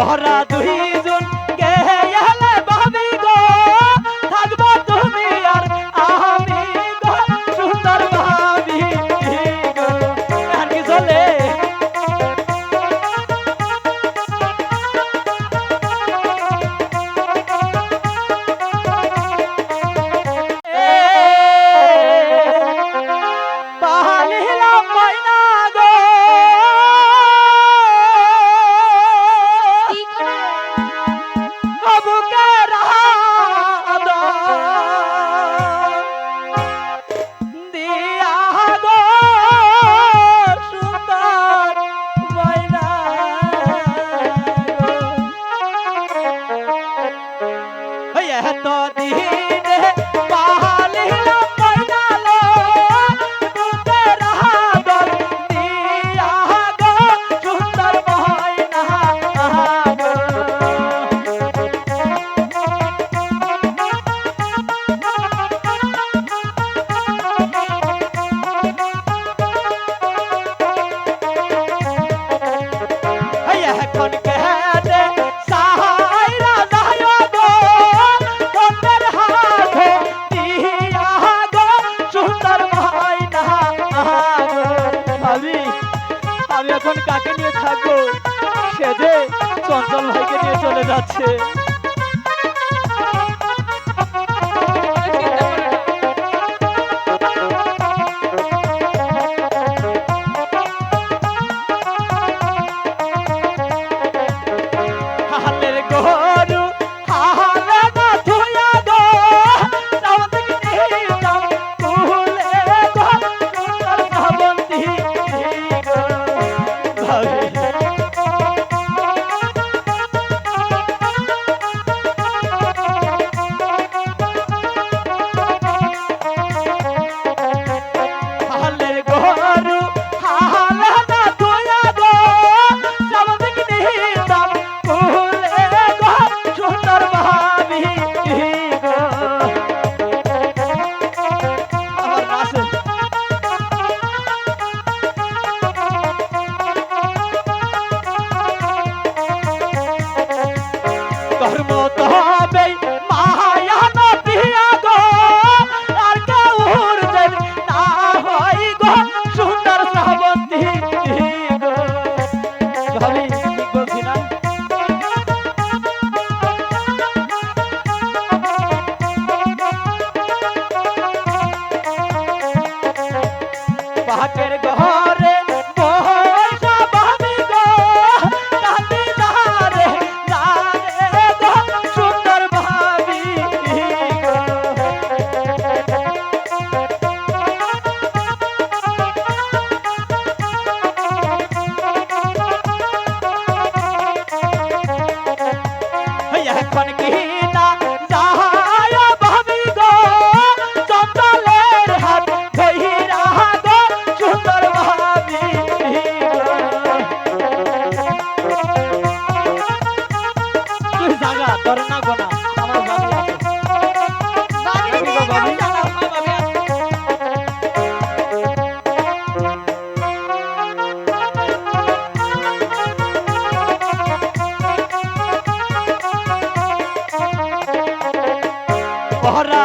ওরা দুইজন আমি এখন কাকে নিয়ে থাকব? সে যে চঞ্চল ভাইকে নিয়ে চলে যাচ্ছে। ধর্ম তবে মায়া নদিয়া গো। আর কেউর যেন না হয় গো সুন্দর না? পাহাকের এখন কি না যাহায় ভাবি গো চঞ্চলের হাত তোর না গোনা।